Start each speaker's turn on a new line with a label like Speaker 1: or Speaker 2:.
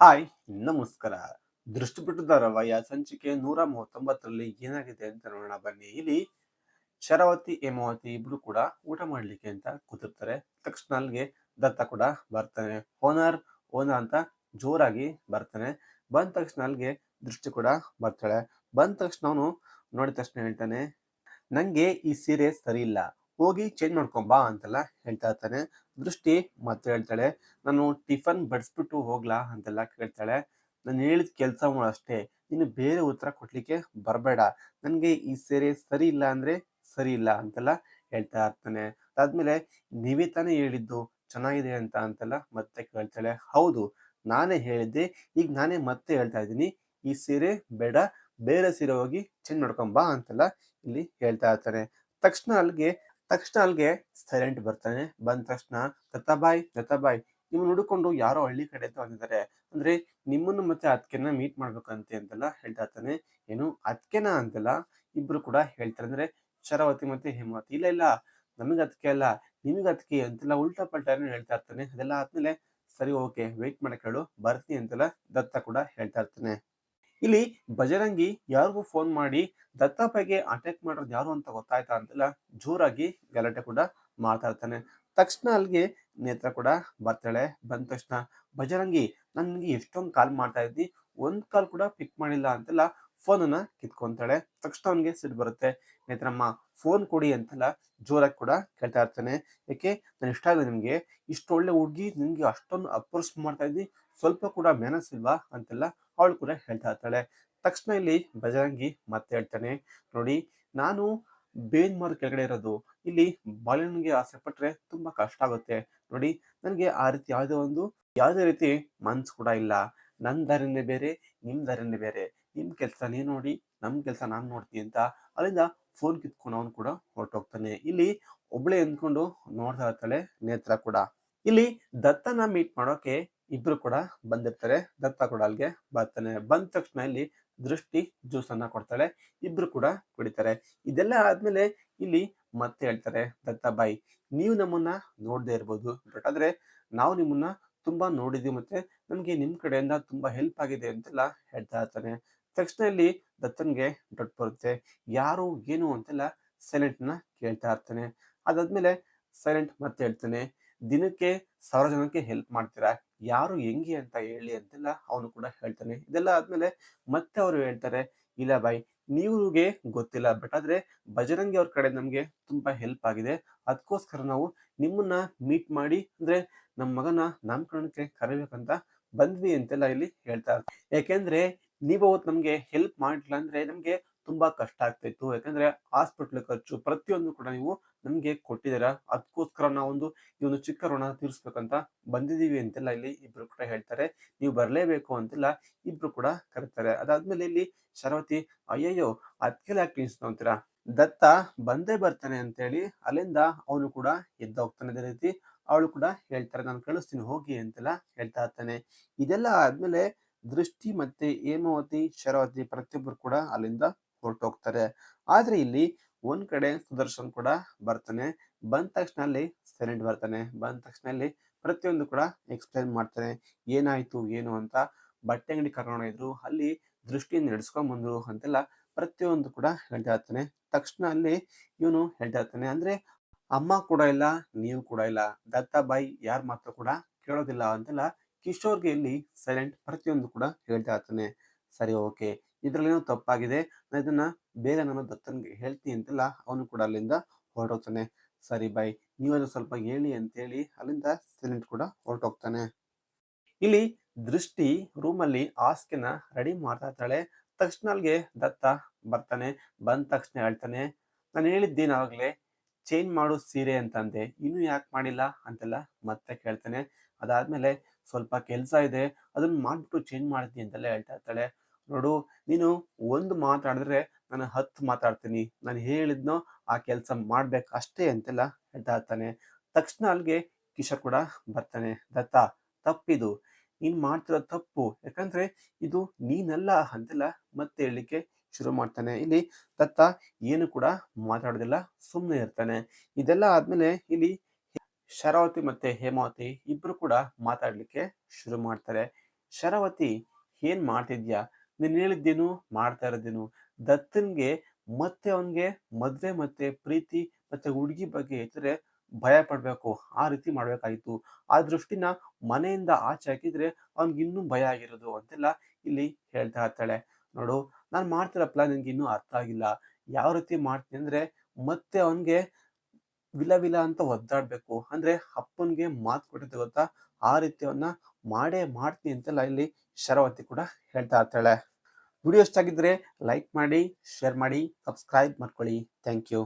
Speaker 1: Hi, ನಮಸ್ಕಾರ. ರವಯ್ಯ ಸಂಚಿಕೆ ನೂರ ಮೂವತ್ತೊಂಬತ್ತರಲ್ಲಿ ಏನಾಗಿದೆ ಅಂತ ನೋಡೋಣ ಬನ್ನಿ. ಇಲ್ಲಿ ಶರಾವತಿ, ಹೇಮಾವತಿ ಇಬ್ರು ಕೂಡ ಊಟ ಮಾಡ್ಲಿಕ್ಕೆ ಅಂತ ಕೂತಿರ್ತಾರೆ. ತಕ್ಷಣ ಅಲ್ಲಿಗೆ ದತ್ತ ಕೂಡ ಬರ್ತಾನೆ. ಓನರ್ ಓನರ್ ಅಂತ ಜೋರಾಗಿ ಬರ್ತಾನೆ. ಬಂದ ತಕ್ಷಣ ಅಲ್ಲಿಗೆ ದೃಷ್ಟಿ ಕೂಡ ಬರ್ತಾಳೆ. ಬಂದ ತಕ್ಷಣ ಅವನು ನೋಡಿದ ತಕ್ಷಣ ಹೇಳ್ತಾನೆ, ನಂಗೆ ಈ ಸೀರೆ ಸರಿ ಇಲ್ಲ. ಹೋಗಿ ಚೇಂಜ್ ಮಾಡ್ಕೊಂಬಾ ಅಂತೆಲ್ಲ ಹೇಳ್ತಾ ಇರ್ತಾನೆ. ದೃಷ್ಟಿ ಮತ್ತೆ ಹೇಳ್ತಾಳೆ, ನಾನು ಟಿಫನ್ ಬಡಿಸ್ಬಿಟ್ಟು ಹೋಗ್ಲಾ? ಅಂತೆಲ್ಲ ಕೇಳ್ತಾಳೆ. ನಾನು ಹೇಳಿದ ಕೆಲಸ ಅಷ್ಟೇ, ನೀನು ಬೇರೆ ಉತ್ತರ ಕೊಡ್ಲಿಕ್ಕೆ ಬರಬೇಡ. ನನಗೆ ಈ ಸೀರೆ ಸರಿ ಇಲ್ಲ ಅಂದ್ರೆ ಸರಿ ಇಲ್ಲ ಅಂತೆಲ್ಲ ಹೇಳ್ತಾ ಇರ್ತಾನೆ. ಅದಾದ್ಮೇಲೆ, ನೀವೇ ತಾನೇ ಹೇಳಿದ್ದು ಚೆನ್ನಾಗಿದೆ ಅಂತ ಅಂತೆಲ್ಲ ಮತ್ತೆ ಕೇಳ್ತಾಳೆ. ಹೌದು, ನಾನೇ ಹೇಳಿದ್ದೆ, ಈಗ ನಾನೇ ಮತ್ತೆ ಹೇಳ್ತಾ ಇದ್ದೀನಿ. ಈ ಸೀರೆ ಬೇಡ, ಬೇರೆ ಸೀರೆ ಹೋಗಿ ಚೇಂಜ್ ಮಾಡ್ಕೊಂಬಾ ಅಂತೆಲ್ಲ ಇಲ್ಲಿ ಹೇಳ್ತಾ ಇರ್ತಾನೆ. ತಕ್ಷಣ ಅಲ್ಲಿಗೆ ತಕ್ಷಣ ಅಲ್ಲಿಗೆ ಸೈಲೆಂಟ್ ಬರ್ತಾನೆ. ಬಂದ ತಕ್ಷಣ ದತ್ತಾಬಾಯ್ ದತ್ತಾಬಾಯ್ ನಿಮ್ಮನ್ನು ಹುಡುಕೊಂಡು ಯಾರೋ ಹಳ್ಳಿ ಕಡೆ ಬಂದಿದ್ದಾರೆ. ಅಂದ್ರೆ ನಿಮ್ಮನ್ನು ಮತ್ತೆ ಅತ್ಕೆನ ಮೀಟ್ ಮಾಡ್ಬೇಕಂತೆ ಅಂತೆಲ್ಲ ಹೇಳ್ತಾ ಇರ್ತಾನೆ. ಏನು ಅತ್ಕೆನ ಅಂತೆಲ್ಲ ಇಬ್ರು ಕೂಡ ಹೇಳ್ತಾರೆ. ಅಂದ್ರೆ ಶರಾವತಿ ಮತ್ತೆ ಹೇಮಾವತಿ, ಇಲ್ಲ ಇಲ್ಲ, ನಮಗೆ ಅದಕ್ಕೆ ಅಲ್ಲ, ನಿಮಗೆ ಅದಕ್ಕೆ ಅಂತೆಲ್ಲ ಉಲ್ಟಾ ಪಲ್ಟಾ ಏನೋ ಹೇಳ್ತಾ ಇರ್ತಾನೆ. ಅದೆಲ್ಲ ಆದ್ಮೇಲೆ, ಸರಿ ಓಕೆ ವೆಯ್ಟ್ ಮಾಡಕ್ ಬರ್ತೀನಿ ಅಂತೆಲ್ಲ ದತ್ತ ಕೂಡ ಹೇಳ್ತಾ ಇರ್ತಾನೆ. ಇಲ್ಲಿ ಬಜರಂಗಿ ಯಾರಿಗೂ ಫೋನ್ ಮಾಡಿ ದತ್ತಾಪೈಗೆ ಅಟ್ಯಾಕ್ ಮಾಡೋದು ಯಾರು ಅಂತ ಗೊತ್ತಾಯ್ತಾ ಅಂತೆಲ್ಲ ಜೋರಾಗಿ ಗಲಾಟೆ ಕೂಡ ಮಾಡ್ತಾ ಇರ್ತಾನೆ. ತಕ್ಷಣ ಅಲ್ಲಿಗೆ ನೇತ್ರ ಕೂಡ ಬರ್ತಾಳೆ. ಬಂದ ತಕ್ಷಣ ಬಜರಂಗಿ ನನ್ಗೆ ಎಷ್ಟೊಂದು ಕಾಲ್ ಮಾಡ್ತಾ ಇದ್ದಿ? ಒಂದ್ ಕಾಲ್ ಕೂಡ ಪಿಕ್ ಮಾಡಿಲ್ಲ ಅಂತೆಲ್ಲ ಫೋನನ್ನ ಕಿತ್ಕೊಂತಾಳೆ. ತಕ್ಷಣ ಅವನಿಗೆ ಸಿಟ್ಟು ಬರುತ್ತೆ. ನೇತ್ರಮ್ಮ ಫೋನ್ ಕೊಡಿ ಅಂತೆಲ್ಲ ಜೋರಾಗಿ ಕೂಡ ಕೇಳ್ತಾ ಇರ್ತಾನೆ. ಯಾಕೆ? ನಾನು ಇಷ್ಟ ಆಗಿದೆ ನಿಮ್ಗೆ. ಇಷ್ಟೊಳ್ಳೆ ಹುಡುಗಿ ನಿಮ್ಗೆ ಅಷ್ಟೊಂದು ಅಪ್ರೋಚ್ ಮಾಡ್ತಾ ಇದ್ದಿ. ಸ್ವಲ್ಪ ಕೂಡ ಮೆನಸ್ ಇಲ್ವಾ ಅಂತೆಲ್ಲ ಅವಳು ಕೂಡ ಹೇಳ್ತಾ ಇರ್ತಾಳೆ. ತಕ್ಷಣ ಇಲ್ಲಿ ಬಜರಂಗಿ ಮತ್ತೆ ಹೇಳ್ತಾನೆ, ನೋಡಿ, ನಾನು ಬೇನ್ ಮರ ಕೆಳಗಡೆ ಇರೋದು. ಇಲ್ಲಿ ಬಾಳೆಹಣ್ಣಿಗೆ ಆಸೆ ಪಟ್ರೆ ತುಂಬಾ ಕಷ್ಟ ಆಗುತ್ತೆ. ನೋಡಿ, ನನಗೆ ಆ ರೀತಿ ಯಾವುದೇ ಒಂದು, ಯಾವುದೇ ರೀತಿ ಮನ್ಸು ಕೂಡ ಇಲ್ಲ. ನನ್ನ ದಾರಿನೇ ಬೇರೆ ನಿಮ್ಮ ದಾರಿನೇ ಬೇರೆ. ನಿಮ್ಮ ಕೆಲಸ ನೀ ನೋಡಿ ನಮ್ಮ ಕೆಲಸ ನಾನು ನೋಡ್ತೀನಿ ಅಂತ ಅಲ್ಲಿಂದ ಫೋನ್ ಕಿತ್ಕೊಂಡು ಅವನು ಕೂಡ ಹೊರಟೋಗ್ತಾನೆ. ಇಲ್ಲಿ ಒಬ್ಳೆ ಎಂದ್ಕೊಂಡು ನೋಡ್ತಾ ಇರ್ತಾಳೆ ನೇತ್ರ ಕೂಡ. ಇಲ್ಲಿ ದತ್ತನ ಮೀಟ್ ಮಾಡೋಕೆ ಇಬ್ರು ಕೂಡ ಬಂದಿರ್ತಾರೆ. ದತ್ತ ಕೂಡ ಅಲ್ಲಿಗೆ ಬರ್ತಾನೆ. ಬಂದ ತಕ್ಷಣ ಇಲ್ಲಿ ದೃಷ್ಟಿ ಜ್ಯೂಸ್ ಅನ್ನ ಕೊಡ್ತಾಳೆ. ಇಬ್ರು ಕೂಡ ಕುಡಿತಾರೆ. ಇದೆಲ್ಲ ಆದ್ಮೇಲೆ ಇಲ್ಲಿ ಮತ್ತೆ ಹೇಳ್ತಾರೆ, ದತ್ತ ಬಾಯಿ, ನೀವು ನಮ್ಮನ್ನ ನೋಡದೆ ಇರ್ಬೋದು. ಬಟ್ ಆದ್ರೆ ನಾವು ನಿಮ್ಮನ್ನ ತುಂಬಾ ನೋಡಿದ್ವಿ ಮತ್ತೆ ನಮ್ಗೆ ನಿಮ್ ಕಡೆಯಿಂದ ತುಂಬಾ ಹೆಲ್ಪ್ ಆಗಿದೆ ಅಂತೆಲ್ಲ ಹೇಳ್ತಾ ಇರ್ತಾನೆ. ತಕ್ಷಣ ಇಲ್ಲಿ ದತ್ತನ್ಗೆ ಡೊಟ್ ಬರುತ್ತೆ. ಯಾರು, ಏನು ಅಂತೆಲ್ಲ ಸೈಲೆಂಟ್ನ ಕೇಳ್ತಾ ಇರ್ತಾನೆ. ಅದಾದ್ಮೇಲೆ ಸೈಲೆಂಟ್ ಮತ್ತೆ ಹೇಳ್ತಾನೆ ದಿನಕ್ಕೆ ಸಾವಿರ ಜನಕ್ಕೆ ಹೆಲ್ಪ್ ಮಾಡ್ತೀರಾ? ಯಾರು ಹೆಂಗೆ ಅಂತ ಹೇಳಿ ಅಂತೆಲ್ಲ ಅವನು ಕೂಡ ಹೇಳ್ತಾನೆ. ಇದೆಲ್ಲ ಆದ್ಮೇಲೆ ಮತ್ತೆ ಅವರು ಹೇಳ್ತಾರೆ, ಇಲ್ಲ ಬಾಯ್ ನೀವ್ಗೆ ಗೊತ್ತಿಲ್ಲ ಬಟ್ ಆದ್ರೆ ಬಜರಂಗಿ ಅವ್ರ ಕಡೆ ನಮ್ಗೆ ತುಂಬಾ ಹೆಲ್ಪ್ ಆಗಿದೆ. ಅದಕ್ಕೋಸ್ಕರ ನಾವು ನಿಮ್ಮನ್ನ ಮೀಟ್ ಮಾಡಿ, ಅಂದ್ರೆ ನಮ್ಮ ಮಗನ ನಾಮಕರಣಕ್ಕೆ ಕರಿಬೇಕಂತ ಬಂದ್ವಿ ಅಂತೆಲ್ಲ ಇಲ್ಲಿ ಹೇಳ್ತಾರೆ ಯಾಕೆಂದ್ರೆ ನೀವು ಅವತ್ತು ನಮ್ಗೆ ಹೆಲ್ಪ್ ಮಾಡಿಲ್ಲ ಅಂದ್ರೆ ನಮ್ಗೆ ತುಂಬಾ ಕಷ್ಟ ಆಗ್ತಿತ್ತು ಯಾಕಂದ್ರೆ ಹಾಸ್ಪಿಟ್ಲ್ ಖರ್ಚು ಪ್ರತಿಯೊಂದು ಕೂಡ ನೀವು ನಮ್ಗೆ ಕೊಟ್ಟಿದ್ದೀರಾ. ಅದಕ್ಕೋಸ್ಕರ ನಾವೊಂದು ಈ ಒಂದು ಚಿಕ್ಕ ಋಣ ತೀರಿಸ್ಬೇಕಂತ ಬಂದಿದೀವಿ ಅಂತೆಲ್ಲ ಇಲ್ಲಿ ಇಬ್ರು ಕೂಡ ಹೇಳ್ತಾರೆ. ನೀವು ಬರಲೇಬೇಕು ಅಂತೆಲ್ಲ ಇಬ್ರು ಕೂಡ ಕರೀತಾರೆ. ಅದಾದ್ಮೇಲೆ ಇಲ್ಲಿ ಶರವತಿ, ಅಯ್ಯಯ್ಯೋ ಅದಕ್ಕೆಲ್ಲ ಯಾಕೆ ಅಂತೀರಾ? ದತ್ತ ಬಂದೇ ಬರ್ತಾನೆ ಅಂತೇಳಿ ಅಲ್ಲಿಂದ ಅವನು ಕೂಡ ಎದ್ದೋಗ್ತಾನೆ ಅದೇ ರೀತಿ. ಅವಳು ಕೂಡ ಹೇಳ್ತಾರೆ, ನಾನು ಕಳಿಸ್ತೀನಿ, ಹೋಗಿ ಅಂತೆಲ್ಲ ಹೇಳ್ತಾ ಇರ್ತಾನೆ. ಇದೆಲ್ಲ ಆದ್ಮೇಲೆ ದೃಷ್ಟಿ ಮತ್ತೆ ಹೇಮಾವತಿ, ಶರಾವತಿ ಪ್ರತಿಯೊಬ್ಬರು ಕೂಡ ಅಲ್ಲಿಂದ ಹೊರಟೋಗ್ತಾರೆ ಆದ್ರೆ ಇಲ್ಲಿ ಒಂದ್ ಕಡೆ ಸುದರ್ಶನ್ ಕೂಡ ಬರ್ತಾನೆ. ಬಂದ ತಕ್ಷಣ ಅಲ್ಲಿ ಸೈಲೆಂಟ್ ಬರ್ತಾನೆ. ಬಂದ ತಕ್ಷಣ ಅಲ್ಲಿ ಪ್ರತಿಯೊಂದು ಕೂಡ ಎಕ್ಸ್ಪ್ಲೈನ್ ಮಾಡ್ತಾನೆ ಏನಾಯ್ತು, ಏನು ಅಂತ. ಬಟ್ಟೆ ಅಂಗಡಿ ಕರ್ಕೊಂಡೋಗಿದ್ರು ಅಲ್ಲಿ ದೃಷ್ಟಿಯಿಂದ ನಡೆಸ್ಕೊಂಡ್ ಬಂದ್ರು ಅಂತೆಲ್ಲ ಪ್ರತಿಯೊಂದು ಕೂಡ ಹೇಳ್ತಾ ಇರ್ತಾನೆ. ತಕ್ಷಣ ಅಲ್ಲಿ ಇವನು ಹೇಳ್ತಾ ಇರ್ತಾನೆ. ಅಂದ್ರೆ ಅಮ್ಮ ಕೂಡ ಇಲ್ಲ, ನೀವು ಕೂಡ ಇಲ್ಲ. ದತ್ತ ಬಾಯಿ ಯಾರ ಮಾತ್ರ ಕೂಡ ಕೇಳೋದಿಲ್ಲ ಅಂತೆಲ್ಲ ಕಿಶೋರ್ಗೆ ಇಲ್ಲಿ ಸೈಲೆಂಟ್ ಪ್ರತಿಯೊಂದು ಕೂಡ ಹೇಳ್ತಾ ಇರ್ತಾನೆ. ಸರಿ ಓಕೆ ಇದ್ರಲ್ಲೇನೋ ತಪ್ಪಾಗಿದೆ ನಾನು ಇದನ್ನ ಬೇಗ ನಾನು ದತ್ತನ್ಗೆ ಹೇಳ್ತೀನಿ ಅಂತೆಲ್ಲ ಅವನು ಕೂಡ ಅಲ್ಲಿಂದ ಹೊರಟೋಗ್ತಾನೆ. ಸರಿ ಬಾಯ್ ನೀವದು ಸ್ವಲ್ಪ ಹೇಳಿ ಅಂತೇಳಿ ಅಲ್ಲಿಂದ ಸೈಲೆಂಟ್ ಕೂಡ ಹೊರಟೋಗ್ತಾನೆ. ಇಲ್ಲಿ ದೃಷ್ಟಿ ರೂಮಲ್ಲಿ ಹಾಸಿಗೆನ ರೆಡಿ ಮಾಡ್ತಾ ಇರ್ತಾಳೆ ತಕ್ಷಣ ಅಲ್ಲಿಗೆ ದತ್ತ ಬರ್ತಾನೆ, ಬಂದ ತಕ್ಷಣ ಹೇಳ್ತಾನೆ, ನಾನು ಹೇಳಿದ್ದೇನು ಆವಾಗಲೇ ಚೇಂಜ್ ಮಾಡೋ ಸೀರೆ ಅಂತಂದೆ. ಇನ್ನೂ ಯಾಕೆ ಮಾಡಿಲ್ಲ? ಅಂತೆಲ್ಲ ಮತ್ತೆ ಕೇಳ್ತಾನೆ. ಅದಾದ್ಮೇಲೆ ಸ್ವಲ್ಪ ಕೆಲಸ ಇದೆ, ಅದನ್ನ ಮಾಡ್ಬಿಟ್ಟು ಚೇಂಜ್ ಮಾಡ್ತೀನಿ ಅಂತೆಲ್ಲ ಹೇಳ್ತಾ ಇರ್ತಾಳೆ ನೋಡು, ನೀನು ಒಂದು ಮಾತಾಡಿದ್ರೆ ನಾನು ಹತ್ತು ಮಾತಾಡ್ತೀನಿ ನಾನು ಹೇಳಿದ್ನೋ ಆ ಕೆಲಸ ಮಾಡ್ಬೇಕು ಅಷ್ಟೇ ಅಂತೆಲ್ಲ ಹೇಳ್ತಾ ಇರ್ತಾನೆ. ತಕ್ಷಣ ಅಲ್ಲಿಗೆ ಕಿಶ ಕೂಡ ಬರ್ತಾನೆ. ದತ್ತ, ತಪ್ಪಿದು. ನೀನು ಮಾಡ್ತಿರೋ ತಪ್ಪು. ಯಾಕಂದ್ರೆ ಇದು ನೀನಲ್ಲ ಅಂತೆಲ್ಲ ಮತ್ತೆ ಹೇಳಲಿಕ್ಕೆ ಶುರು ಮಾಡ್ತಾನೆ. ಇಲ್ಲಿ ದತ್ತ ಏನು ಕೂಡ ಮಾತಾಡೋದಿಲ್ಲ ಸುಮ್ಮನೆ ಇರ್ತಾನೆ. ಇದೆಲ್ಲ ಆದ್ಮೇಲೆ ಇಲ್ಲಿ ಶರಾವತಿ ಮತ್ತೆ ಹೇಮಾವತಿ ಇಬ್ರು ಕೂಡ ಮಾತಾಡ್ಲಿಕ್ಕೆ ಶುರು ಮಾಡ್ತಾರೆ. ಶರಾವತಿ, ಏನ್ ಮಾಡ್ತಿದ್ಯಾ? ನೀನ್ ಹೇಳಿದ್ದೇನು, ಮಾಡ್ತಾ ಇರೋದೇನು? ದತ್ತನ್ಗೆ ಮತ್ತೆ ಅವನ್ಗೆ ಮದ್ವೆ ಮತ್ತೆ ಪ್ರೀತಿ ಮತ್ತೆ ಹುಡುಗಿ ಬಗ್ಗೆ ಹೆಚ್ಚರೆ ಭಯ ಪಡ್ಬೇಕು. ಆ ರೀತಿ ಮಾಡ್ಬೇಕಾಗಿತ್ತು ಆ ದೃಷ್ಟಿನ ಮನೆಯಿಂದ ಆಚೆ ಹಾಕಿದ್ರೆ ಅವ್ನ್ಗೆ ಇನ್ನೂ ಭಯ ಆಗಿರೋದು ಅಂತೆಲ್ಲ ಇಲ್ಲಿ ಹೇಳ್ತಾ ಇರ್ತಾಳೆ. ನೋಡು, ನಾನು ಮಾಡ್ತಿರೋ ನನ್ಗೆ ನಿನ್ಗೆ ಇನ್ನೂ ಅರ್ಥ ಆಗಿಲ್ಲ. ಯಾವ ರೀತಿ ಮಾಡ್ತೀನಿ ಅಂದ್ರೆ ಮತ್ತೆ ಅವನ್ಗೆ ವಿಲ ವಿಲ ಅಂತ ಒದ್ದಾಡ್ಬೇಕು. ಅಂದ್ರೆ ಅಪ್ಪನ್ಗೆ ಮಾತು ಕೊಟ್ಟಿದ್ದೆ ಗೊತ್ತಾ? ಆ ರೀತಿ ಅವನ್ನ ಮಾಡೇ ಮಾಡ್ತೀನಿ ಅಂತೆಲ್ಲ ಇಲ್ಲಿ ಶರವತಿ ಕೂಡ ಹೇಳ್ತಾ ಇರ್ತಾಳೆ. ವಿಡಿಯೋ ಇಷ್ಟ ಆಗಿದ್ರೆ ಲೈಕ್ ಮಾಡಿ ಶೇರ್ ಮಾಡಿ ಸಬ್ಸ್ಕ್ರೈಬ್ ಮಾಡ್ಕೊಳ್ಳಿ. Thank you